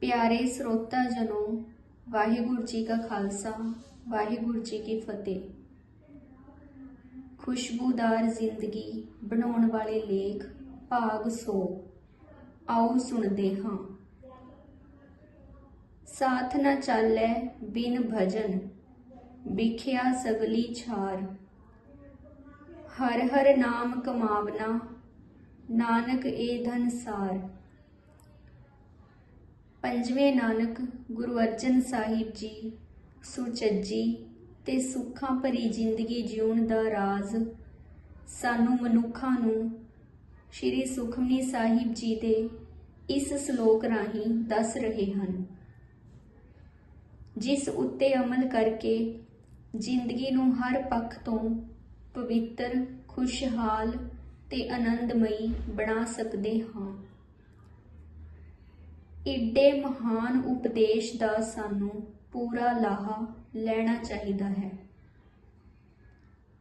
ਪਿਆਰੇ ਸਰੋਤਾ ਜਨੋ, ਵਾਹਿਗੁਰੂ ਜੀ ਕਾ ਖਾਲਸਾ, ਵਾਹਿਗੁਰੂ ਜੀ ਕੀ ਫਤਿਹ। ਖੁਸ਼ਬੂਦਾਰ ਜ਼ਿੰਦਗੀ ਬਣਾਉਣ ਵਾਲੇ ਲੇਖ, ਭਾਗ 100 ਆਓ ਸੁਣਦੇ ਹਾਂ। ਸਾਥ ਨਾ ਚਾਲੈ ਬਿਨ ਭਜਨ, ਵਿਖਿਆ ਸਗਲੀ ਛਾਰ। ਹਰ ਹਰ ਨਾਮ ਕਮਾਵਨਾ, ਨਾਨਕ ਏ ਧਨ ਸਾਰ। ਪੰਜਵੇਂ ਨਾਨਕ ਗੁਰੂ ਅਰਜਨ ਸਾਹਿਬ ਜੀ, ਸੁਚੱਜੀ ਤੇ ਸੁੱਖਾਂ ਭਰੀ ਜ਼ਿੰਦਗੀ ਜਿਉਣ ਦਾ ਰਾਜ਼। ਸਾਨੂੰ ਮਨੁੱਖਾਂ ਨੂੰ ਸ਼੍ਰੀ ਸੁਖਮਨੀ ਸਾਹਿਬ ਜੀ ਦੇ ਇਸ ਸ਼ਲੋਕ ਰਾਹੀਂ ਦੱਸ ਰਹੇ ਹਨ। ਜਿਸ ਉੱਤੇ ਅਮਲ ਕਰਕੇ ਜ਼ਿੰਦਗੀ ਨੂੰ ਹਰ ਪੱਖ ਤੋਂ ਪਵਿੱਤਰ, ਖੁਸ਼ਹਾਲ ਤੇ ਆਨੰਦਮਈ ਬਣਾ ਸਕਦੇ ਹਾਂ। ਏਡੇ ਮਹਾਨ ਉਪਦੇਸ਼ ਦਾ ਸਾਨੂੰ ਪੂਰਾ ਲਾਹਾ ਲੈਣਾ ਚਾਹੀਦਾ ਹੈ।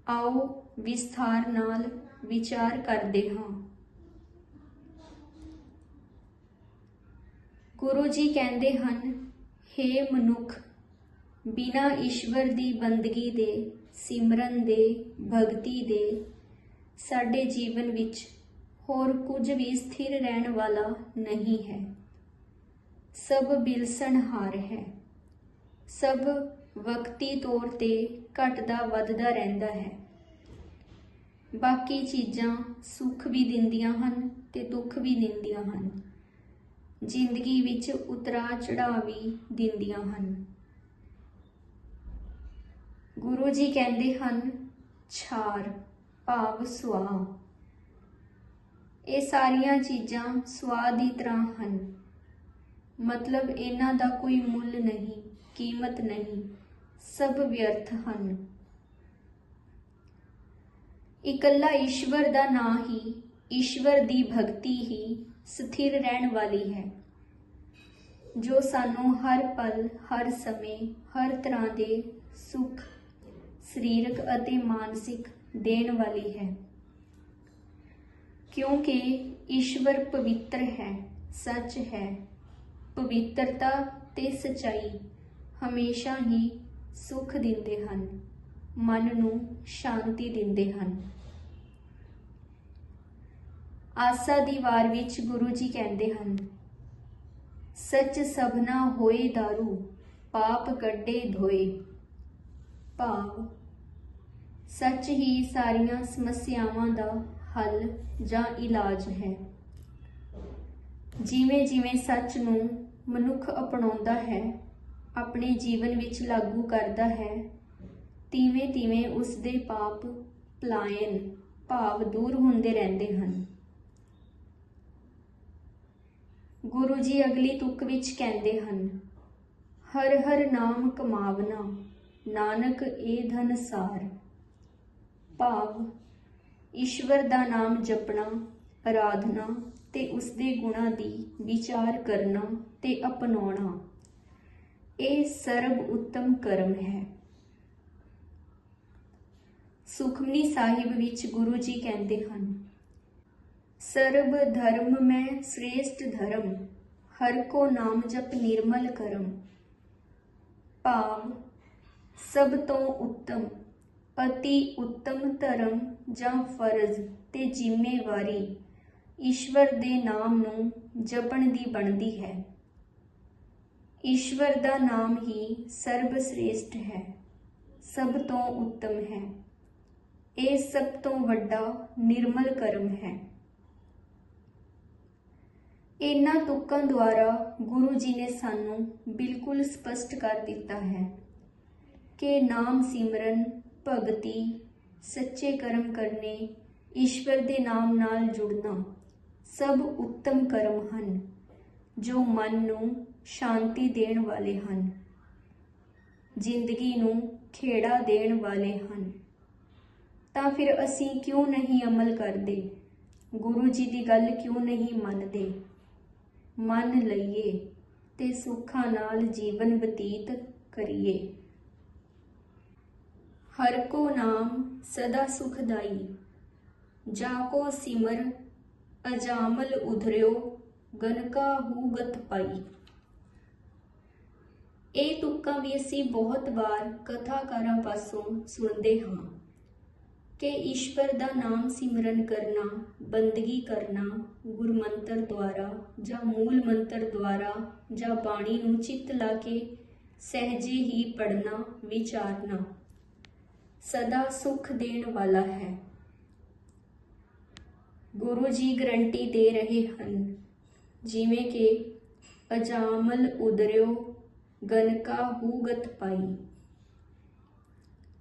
ਆਓ ਵਿਸਥਾਰ ਨਾਲ ਵਿਚਾਰ ਕਰਦੇ ਹਾਂ। ਗੁਰੂ ਜੀ ਕਹਿੰਦੇ ਹਨ हे ਮਨੁੱਖ, ਬਿਨਾ ਈਸ਼ਵਰ ਦੀ ਬੰਦਗੀ ਦੇ, ਸਿਮਰਨ ਦੇ, ਭਗਤੀ ਦੇ, ਸਾਡੇ ਜੀਵਨ ਵਿੱਚ ਹੋਰ ਕੁਝ ਵੀ ਸਥਿਰ ਰਹਿਣ ਵਾਲਾ ਨਹੀਂ ਹੈ। ਸਭ ਬਿਲਸਣਹਾਰ ਹੈ। ਸਭ ਵਕਤੀ ਤੌਰ ਤੇ ਘਟਦਾ ਵੱਧਦਾ ਰਹਿੰਦਾ ਹੈ। ਬਾਕੀ ਚੀਜ਼ਾਂ ਸੁੱਖ ਵੀ ਦਿੰਦੀਆਂ ਹਨ ਤੇ ਦੁੱਖ ਵੀ ਦਿੰਦੀਆਂ ਹਨ। ਜ਼ਿੰਦਗੀ ਵਿੱਚ ਉਤਰਾ ਚੜਾਅ ਵੀ ਦਿੰਦੀਆਂ ਹਨ। ਗੁਰੂ ਜੀ ਕਹਿੰਦੇ ਹਨ, ਛਾਰ, ਭਾਵ, ਸੁਆਹ। ਇਹ ਸਾਰੀਆਂ ਚੀਜ਼ਾਂ ਸਵਾਦ ਦੀ ਤਰ੍ਹਾਂ ਹਨ। ਮਤਲਬ ਇਹਨਾਂ ਦਾ ਕੋਈ ਮੁੱਲ ਨਹੀਂ, ਕੀਮਤ ਨਹੀਂ, ਸਭ ਵਿਅਰਥ ਹਨ। ਇਕੱਲਾ ਈਸ਼ਵਰ ਦਾ ਨਾਂ ਹੀ, ਈਸ਼ਵਰ ਦੀ ਭਗਤੀ ਹੀ ਸਥਿਰ ਰਹਿਣ ਵਾਲੀ ਹੈ, ਜੋ ਸਾਨੂੰ ਹਰ ਪਲ, ਹਰ ਸਮੇਂ, ਹਰ ਤਰ੍ਹਾਂ ਦੇ ਸੁੱਖ, ਸਰੀਰਕ ਅਤੇ ਮਾਨਸਿਕ ਦੇਣ ਵਾਲੀ ਹੈ। ਕਿਉਂਕਿ ਈਸ਼ਵਰ ਪਵਿੱਤਰ ਹੈ, ਸੱਚ ਹੈ। ਪਵਿੱਤਰਤਾ ਤੇ ਸਚਾਈ ਹਮੇਸ਼ਾ ਹੀ ਸੁਖ ਦਿੰਦੇ ਹਨ, ਮਨ ਨੂੰ ਸ਼ਾਂਤੀ ਦਿੰਦੇ ਹਨ। ਆਸਾ ਦੀ ਵਾਰ ਵਿੱਚ ਗੁਰੂ ਜੀ ਕਹਿੰਦੇ ਹਨ, ਸੱਚ ਸਭਨਾ ਹੋਏ दारू ਪਾਪ ਕੱਢੇ ਧੋਏ। ਭਾਵ, ਸੱਚ ਹੀ ਸਾਰੀਆਂ ਸਮੱਸਿਆਵਾਂ ਦਾ ਹੱਲ ਜਾਂ ਇਲਾਜ ਹੈ। ਜਿਵੇਂ ਜਿਵੇਂ ਸੱਚ ਨੂੰ ਮਨੁੱਖ ਅਪਣਾਉਂਦਾ ਹੈ, ਆਪਣੇ ਜੀਵਨ ਵਿੱਚ ਲਾਗੂ ਕਰਦਾ ਹੈ ਤਿਵੇਂ ਤਿਵੇਂ ਉਸ ਦੇ ਪਾਪ ਪਲਾਇਨ, ਭਾਵ ਦੂਰ ਹੁੰਦੇ ਰਹਿੰਦੇ ਹਨ। ਗੁਰੂ ਜੀ ਅਗਲੀ ਤੁਕ ਵਿੱਚ ਕਹਿੰਦੇ ਹਨ ਹਰ ਹਰ ਨਾਮ ਕਮਾਵਨਾ, ਨਾਨਕ ਏ ਧਨ ਸਾਰ। ਭਾਵ, ਈਸ਼ਵਰ ਦਾ ਨਾਮ ਜਪਣਾ ਆਰਾਧਨਾ ਤੇ ਉਸ ਦੇ ਗੁਣਾਂ ਦੀ ਵਿਚਾਰ ਕਰਨਾ ਤੇ ਅਪਣਾਉਣਾ। ਇਹ ਸਰਬ ਉੱਤਮ ਕਰਮ ਹੈ। ਸੁਖਮਨੀ ਸਾਹਿਬ ਵਿੱਚ ਗੁਰੂ ਜੀ ਕਹਿੰਦੇ ਹਨ, ਸਰਬ ਧਰਮ ਮੈਂ ਸ੍ਰੇਸ਼ਟ ਧਰਮ, ਹਰ ਕੋ ਨਾਮ ਜਪ ਨਿਰਮਲ ਕਰਮ। ਭਾਵ, ਸਭ ਤੋਂ ਉੱਤਮ, ਅਤੀ ਉੱਤਮ ਧਰਮ ਜਾਂ ਫਰਜ਼ ਤੇ ਜ਼ਿੰਮੇਵਾਰੀ ਈਸ਼ਵਰ ਦੇ ਨਾਮ ਨੂੰ ਜਪਣ ਦੀ ਬਣਦੀ ਹੈ। ਈਸ਼ਵਰ ਦਾ ਨਾਮ ਹੀ ਸਰਬ ਸ੍ਰੇਸ਼ਟ ਹੈ, ਸਭ ਤੋਂ ਉੱਤਮ ਹੈ। ਇਹ ਸਭ ਤੋਂ ਵੱਡਾ ਨਿਰਮਲ ਕਰਮ ਹੈ। ਇਹਨਾਂ ਤੁਕਾਂ ਦੁਆਰਾ ਗੁਰੂ ਜੀ ਨੇ ਸਾਨੂੰ ਬਿਲਕੁਲ ਸਪਸ਼ਟ ਕਰ ਦਿੱਤਾ ਹੈ ਕਿ ਨਾਮ ਸਿਮਰਨ, ਭਗਤੀ, ਸੱਚੇ ਕਰਮ ਕਰਨੇ, ਈਸ਼ਵਰ ਦੇ ਨਾਮ ਨਾਲ ਜੁੜਨਾ ਸਭ ਉੱਤਮ ਕਰਮ ਹਨ, ਜੋ ਮਨ ਨੂੰ ਸ਼ਾਂਤੀ ਦੇਣ ਵਾਲੇ ਹਨ, ਜ਼ਿੰਦਗੀ ਨੂੰ ਖੇੜਾ ਦੇਣ ਵਾਲੇ ਹਨ। ਤਾਂ ਫਿਰ ਅਸੀਂ ਕਿਉਂ ਨਹੀਂ ਅਮਲ ਕਰਦੇ? ਗੁਰੂ ਜੀ ਦੀ ਗੱਲ ਕਿਉਂ ਨਹੀਂ ਮੰਨਦੇ? ਮੰਨ ਲਈਏ ਤੇ ਸੁੱਖਾਂ ਨਾਲ ਜੀਵਨ ਬਤੀਤ ਕਰੀਏ। ਹਰ ਕੋ ਨਾਮ ਸਦਾ ਸੁਖਦਾਈ, ਜਾ ਕੋ ਸਿਮਰ ਅਜਾਮਲ ਉਧਰਿਓ, ਗਨਕਾ ਹੂਗਤ ਪਾਈ। ਇਹ ਤੁਕਾਂ ਵੀ ਅਸੀਂ ਬਹੁਤ ਵਾਰ ਕਥਾਕਾਰਾਂ ਪਾਸੋਂ ਸੁਣਦੇ ਹਾਂ ਕਿ ਈਸ਼ਵਰ ਦਾ ਨਾਮ ਸਿਮਰਨ ਕਰਨਾ, ਬੰਦਗੀ ਕਰਨਾ, ਗੁਰਮੰਤਰ ਦੁਆਰਾ ਜਾਂ ਮੂਲ ਮੰਤਰ ਦੁਆਰਾ ਜਾਂ ਬਾਣੀ ਨੂੰ ਚਿੱਤ ਲਾ ਕੇ ਸਹਿਜੇ ਹੀ ਪੜਨਾ ਵਿਚਾਰਨਾ ਸਦਾ ਸੁਖ ਦੇਣ ਵਾਲਾ ਹੈ। ਗੁਰੂ ਜੀ ਗਰੰਟੀ ਦੇ ਰਹੇ ਹਨ। ਜਿਵੇਂ ਕਿ ਅਜਾਮਲ ਉਦਰਿਓ, ਗਨਕਾ ਹੂਗਤ ਪਾਈ।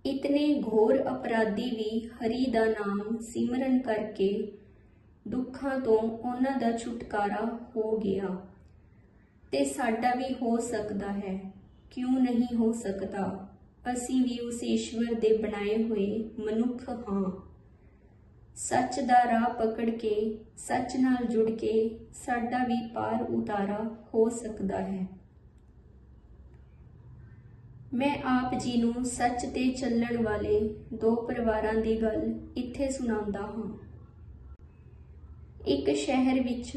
ਇਤਨੇ ਘੋਰ ਅਪਰਾਧੀ ਵੀ ਹਰੀ ਦਾ ਨਾਮ ਸਿਮਰਨ ਕਰਕੇ ਦੁੱਖਾਂ ਤੋਂ ਉਹਨਾਂ ਦਾ ਛੁਟਕਾਰਾ ਹੋ ਗਿਆ। ਤੇ ਸਾਡਾ ਵੀ ਹੋ ਸਕਦਾ ਹੈ। ਕਿਉਂ ਨਹੀਂ ਹੋ ਸਕਦਾ? ਅਸੀਂ ਵੀ ਉਸ ਈਸ਼ਵਰ ਦੇ ਬਣਾਏ ਹੋਏ ਮਨੁੱਖ ਹਾਂ। ਸੱਚ ਦਾ ਰਾਹ ਪਕੜ ਕੇ, ਸੱਚ ਨਾਲ ਜੁੜ ਕੇ ਸਾਡਾ ਵੀ ਪਾਰ ਉਤਾਰਾ ਹੋ ਸਕਦਾ ਹੈ। ਮੈਂ ਆਪ ਜੀ ਨੂੰ ਸੱਚ ਤੇ ਚੱਲਣ ਵਾਲੇ ਦੋ ਪਰਿਵਾਰਾਂ ਦੀ ਗੱਲ ਇੱਥੇ ਸੁਣਾਉਂਦਾ ਹਾਂ। ਇੱਕ ਸ਼ਹਿਰ ਵਿੱਚ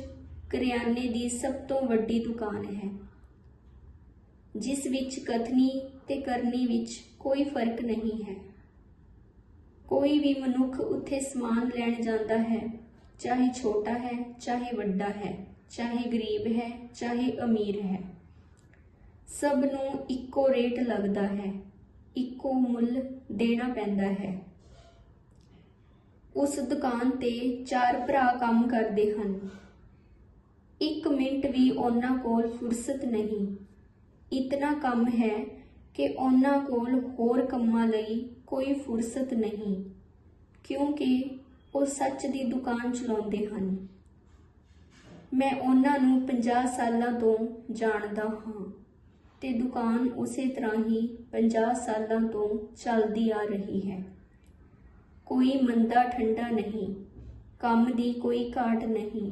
ਕਰਿਆਨੇ ਦੀ ਸਭ ਤੋਂ ਵੱਡੀ ਦੁਕਾਨ ਹੈ, ਜਿਸ ਵਿੱਚ ਕਥਨੀ ਤੇ ਕਰਨੀ ਵਿੱਚ ਕੋਈ ਫ਼ਰਕ ਨਹੀਂ ਹੈ। ਕੋਈ ਵੀ ਮਨੁੱਖ ਉੱਥੇ ਸਮਾਨ ਲੈਣ ਜਾਂਦਾ ਹੈ, ਚਾਹੇ ਛੋਟਾ ਹੈ, ਚਾਹੇ ਵੱਡਾ ਹੈ, ਚਾਹੇ ਗਰੀਬ ਹੈ, ਚਾਹੇ ਅਮੀਰ ਹੈ। ਸਭ ਨੂੰ ਇੱਕੋ ਰੇਟ ਲੱਗਦਾ ਹੈ, ਇੱਕੋ ਮੁੱਲ ਦੇਣਾ ਪੈਂਦਾ ਹੈ। ਉਸ ਦੁਕਾਨ ਤੇ ਚਾਰ ਭਰਾ ਕੰਮ ਕਰਦੇ ਹਨ। ਇੱਕ ਮਿੰਟ ਵੀ ਉਹਨਾਂ ਕੋਲ ਫੁਰਸਤ ਨਹੀਂ। ਇਤਨਾ ਕੰਮ ਹੈ ਕਿ ਉਹਨਾਂ ਕੋਲ ਹੋਰ ਕੰਮਾਂ ਲਈ ਕੋਈ ਫੁਰਸਤ ਨਹੀਂ, ਕਿਉਂਕਿ ਉਹ ਸੱਚ ਦੀ ਦੁਕਾਨ ਚਲਾਉਂਦੇ ਹਨ। ਮੈਂ ਉਹਨਾਂ ਨੂੰ 50 ਸਾਲਾਂ ਤੋਂ ਜਾਣਦਾ ਹਾਂ ਤੇ ਦੁਕਾਨ ਉਸੇ ਤਰ੍ਹਾਂ ਹੀ 50 ਸਾਲਾਂ ਤੋਂ ਚੱਲਦੀ ਆ ਰਹੀ ਹੈ। ਕੋਈ ਮੰਦਾ ਠੰਡਾ ਨਹੀਂ, ਕੰਮ ਦੀ ਕੋਈ ਘਾਟ ਨਹੀਂ।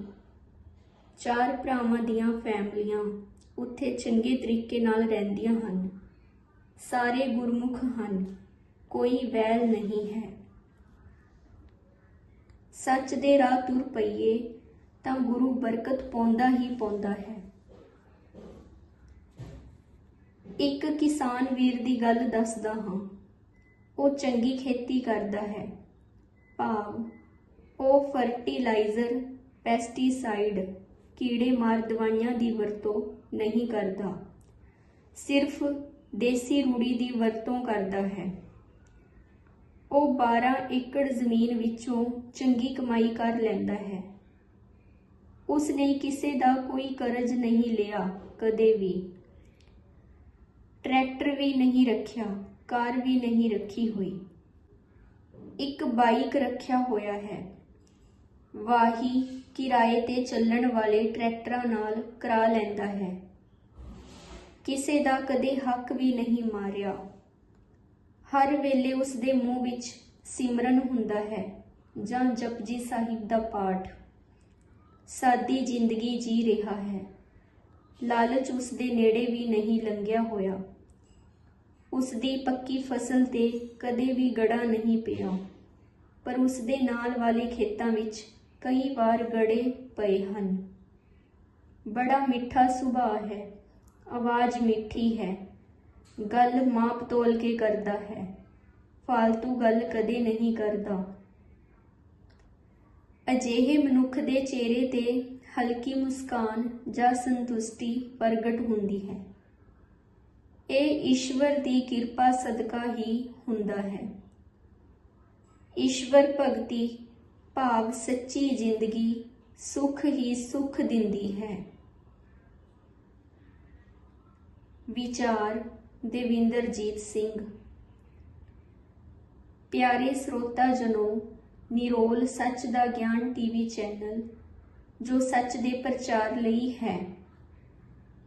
ਚਾਰ ਭਰਾਵਾਂ ਦੀਆਂ ਫੈਮਲੀਆਂ ਉੱਥੇ ਚੰਗੇ ਤਰੀਕੇ ਨਾਲ ਰਹਿੰਦੀਆਂ ਹਨ। ਸਾਰੇ ਗੁਰਮੁਖ ਹਨ, ਕੋਈ ਵੈਲ ਨਹੀਂ ਹੈ। ਸੱਚ ਦੇ ਰਾਹ ਤੁਰ ਪਈਏ, ਤਾਂ ਗੁਰੂ ਬਰਕਤ ਪਾਉਂਦਾ ਹੀ ਪਾਉਂਦਾ ਹੈ। ਇੱਕ ਕਿਸਾਨ ਵੀਰ ਦੀ ਗੱਲ ਦੱਸਦਾ ਹਾਂ, ਉਹ ਚੰਗੀ ਖੇਤੀ ਕਰਦਾ ਹੈ। ਭਾਵ, ਉਹ ਫਰਟੀਲਾਈਜ਼ਰ ਪੈਸਟੀਸਾਈਡ ਕੀੜੇ ਮਾਰ ਦਵਾਈਆਂ ਦੀ ਵਰਤੋਂ ਨਹੀਂ ਕਰਦਾ। ਸਿਰਫ ਦੇਸੀ ਰੂੜੀ ਦੀ ਵਰਤੋਂ ਕਰਦਾ ਹੈ। ਉਹ 12 ਏਕੜ ਜ਼ਮੀਨ ਵਿੱਚੋਂ ਚੰਗੀ ਕਮਾਈ ਕਰ ਲੈਂਦਾ ਹੈ। ਉਸ ਨੇ ਕਿਸੇ ਦਾ ਕੋਈ ਕਰਜ਼ ਨਹੀਂ ਲਿਆ, ਕਦੇ ਵੀ। ਟਰੈਕਟਰ ਵੀ ਨਹੀਂ ਰੱਖਿਆ, ਕਾਰ ਵੀ ਨਹੀਂ ਰੱਖੀ ਹੋਈ। ਇੱਕ ਬਾਈਕ ਰੱਖਿਆ ਹੋਇਆ ਹੈ। ਵਾਹੀ ਕਿਰਾਏ ਤੇ ਚੱਲਣ ਵਾਲੇ ਟਰੈਕਟਰਾਂ ਨਾਲ ਕਰਾ ਲੈਂਦਾ ਹੈ। ਕਿਸੇ ਦਾ ਕਦੇ ਹੱਕ ਵੀ ਨਹੀਂ ਮਾਰਿਆ। ਹਰ ਵੇਲੇ ਉਸ ਦੇ ਮੂੰਹ ਵਿੱਚ ਸਿਮਰਨ ਹੁੰਦਾ ਹੈ, ਜਾਂ ਜਪਜੀ ਸਾਹਿਬ ਦਾ ਪਾਠ। ਸਾਦੀ ਜ਼ਿੰਦਗੀ ਜੀ ਰਿਹਾ ਹੈ। ਲਾਲਚ ਉਸ ਦੇ ਨੇੜੇ ਵੀ ਨਹੀਂ ਲੰਘਿਆ ਹੋਇਆ। ਉਸ ਦੀ ਪੱਕੀ ਫਸਲ ਤੇ ਕਦੇ ਵੀ ਗੜਾ ਨਹੀਂ ਪਿਆ। ਪਰ ਉਸ ਦੇ ਨਾਲ ਵਾਲੇ ਖੇਤਾਂ ਵਿੱਚ ਕਈ ਵਾਰ ਗੜੇ ਪਏ ਹਨ। ਬੜਾ ਮਿੱਠਾ ਸੁਭਾਅ ਹੈ। ਆਵਾਜ਼ ਮਿੱਠੀ ਹੈ। ਗੱਲ ਮਾਪ ਤੋਲ ਕੇ ਕਰਦਾ ਹੈ। ਫालतू ਗੱਲ ਕਦੇ ਨਹੀਂ ਕਰਦਾ। ਅਜਿਹੇ ਮਨੁੱਖ ਦੇ ਚਿਹਰੇ ਤੇ ਹਲਕੀ ਮੁਸਕਾਨ ਜਾਂ ਸੰਤੁਸ਼ਟੀ ਪ੍ਰਗਟ ਹੁੰਦੀ ਹੈ। ਇਹ ਈਸ਼ਵਰ ਦੀ ਕਿਰਪਾ ਸਦਕਾ ਹੀ ਹੁੰਦਾ ਹੈ। ਈਸ਼ਵਰ ਭਗਤੀ ਭਾਵ ਸੱਚੀ ਜ਼ਿੰਦਗੀ ਸੁਖ ਹੀ ਸੁਖ ਦਿੰਦੀ ਹੈ। ਵਿਚਾਰ ਦੇਵਿੰਦਰਜੀਤ ਸਿੰਘ। ਪਿਆਰੇ ਸਰੋਤਾ ਜਨੋ, ਨਿਰੋਲ ਸੱਚ ਦਾ ਗਿਆਨ ਟੀਵੀ ਚੈਨਲ, ਜੋ ਸੱਚ ਦੇ ਪ੍ਰਚਾਰ ਲਈ ਹੈ।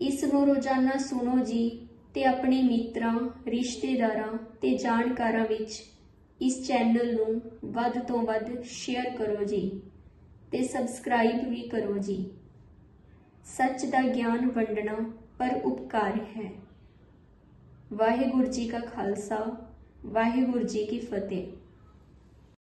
ਇਸ ਨੂੰ ਰੋਜ਼ਾਨਾ ਸੁਣੋ ਜੀ ਤੇ ਆਪਣੇ ਮਿੱਤਰਾਂ, ਰਿਸ਼ਤੇਦਾਰਾਂ ਤੇ ਜਾਣਕਾਰਾਂ ਵਿੱਚ ਇਸ ਚੈਨਲ ਨੂੰ ਵੱਧ ਤੋਂ ਵੱਧ ਸ਼ੇਅਰ ਕਰੋ ਜੀ ਤੇ ਸਬਸਕ੍ਰਾਈਬ ਵੀ ਕਰੋ ਜੀ। ਸੱਚ ਦਾ ਗਿਆਨ ਵੰਡਣਾ ਪਰ ਉਪਕਾਰ ਹੈ। ਵਾਹਿਗੁਰੂ ਜੀ ਕਾ ਖਾਲਸਾ ਵਾਹਿਗੁਰੂ ਜੀ ਕੀ ਫਤਿਹ।